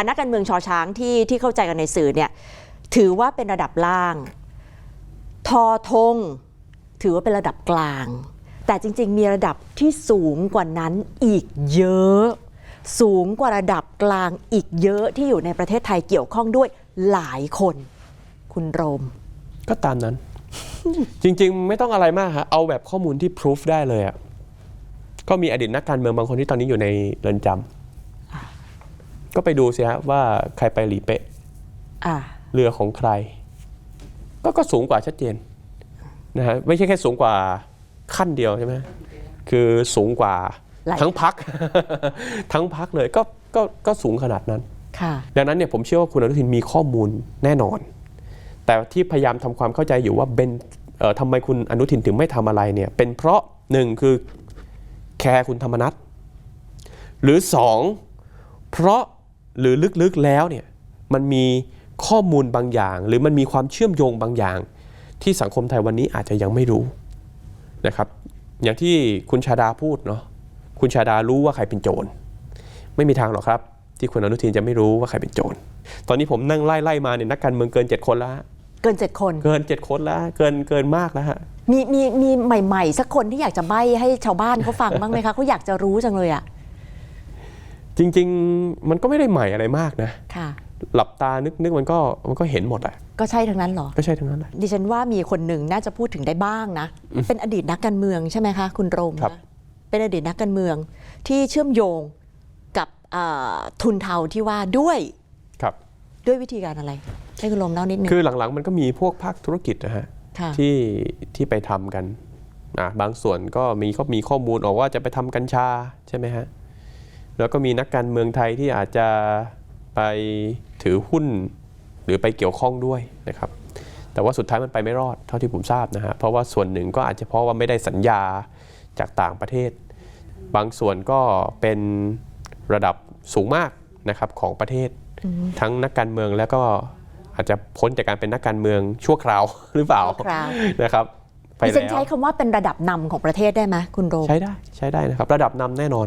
อนักการเมืองชอช้างที่ที่เข้าใจกันในสื่อเนี่ยถือว่าเป็นระดับล่าง ทอทง ถือว่าเป็นระดับกลาง แต่จริง ๆ มีระดับที่สูงกว่านั้นอีกเยอะ สูงกว่าระดับกลางอีกเยอะที่อยู่ในประเทศไทยเกี่ยวข้องด้วยหลายคน คุณโรม ก็ตามนั้น จริง ๆ ไม่ต้องอะไรมากครับเอาแบบข้อมูลที่ proof ได้เลยอะก็มีอดีตนักการเมืองบางคนที่ตอนนี้อยู่ในเรือนจำ ก็ไปดูสิฮะว่าใครไปหลีเป๊ะอ่าเรือของใคร ก็ก็สูงกว่าชัดเจนนะฮะไม่ใช่แค่สูงกว่าขั้นเดียวใช่ไหมคือสูงกว่าหลายทั้งพัก ทั้งพักเลยก็ก็ก็สูงขนาดนั้นค่ะดังนั้นเนี่ยผมเชื่อว่าคุณอนุทินมีข้อมูลแน่นอน แต่ที่พยายามทำความเข้าใจอยู่ว่าเบนเอ่อทำไมคุณอนุทินถึงไม่ทำอะไรเนี่ยเป็นเพราะหนึ่งคือแคร์คุณธรรมนัฐหรือสองเพราะ หรือลึกๆแล้วเนี่ยมันมีข้อมูลบางอย่าง หรือมันมีความเชื่อมโยงบางอย่าง ที่สังคมไทยวันนี้อาจจะยังไม่รู้นะครับ อย่างที่คุณชาดาพูดเนาะคุณชาดารู้ว่าใครเป็นโจรไม่มีทางหรอกครับ ที่คุณอนุทินจะไม่รู้ว่าใครเป็นโจรตอนนี้ผมนั่งไล่ไล่มาเนี่ยนักการเมืองเกิน 7 คนแล้วฮะเกินเจ็ดคน เกิน 7 คนแล้วเกินเกินมากแล้วฮะมีมีมีใหม่ ๆ สักคนที่อยากจะใบ้ให้ชาวบ้านเขาฟังบ้างไหมคะเขาอยากจะรู้จังเลยอะ จริง ๆ มันก็ไม่ได้ใหม่อะไรมากนะ ค่ะ หลับตานึกนึกมันก็มันก็เห็นหมดอะก็ใช่ทั้งนั้นเหรอ ก็ใช่ทั้งนั้นแหละ ดิฉันว่ามีคนหนึ่งน่าจะพูดถึงได้บ้างนะ เป็นอดีตนักการเมืองใช่ไหมคะ คุณโรมครับ นะเป็นอดีตนักการเมืองที่เชื่อมโยงกับอ่าทุนเทาที่ว่าด้วยครับ ด้วยวิธีการอะไร ให้คุณโรมเล่านิดนึงคือหลังๆมันก็มีพวกภาคธุรกิจนะฮะ ค่ะ ที่ที่ไปทำกันอะบางส่วนก็มีเขามีข้อมูลออกว่าจะไปทำกัญชาใช่ไหมฮะ แล้วก็มีนักการเมืองไทยที่อาจจะไปถือหุ้นหรือไปเกี่ยวข้องด้วยนะครับ แต่ว่าสุดท้ายมันไปไม่รอดเท่าที่ผมทราบนะฮะเพราะว่าส่วนหนึ่งก็อาจจะเพราะว่าไม่ได้สัญญาจากต่างประเทศ บางส่วนก็เป็นระดับสูงมากนะครับของประเทศ ทั้งนักการเมืองแล้วก็อาจจะพ้นจากการเป็นนักการเมืองชั่วคราวหรือเปล่าชั่วคราวนะครับไปดิฉันแล้วใช้คำว่าเป็นระดับนำของประเทศได้ไหมคุณโรมใช้ได้ใช้ได้นะครับ ระดับนำแน่นอน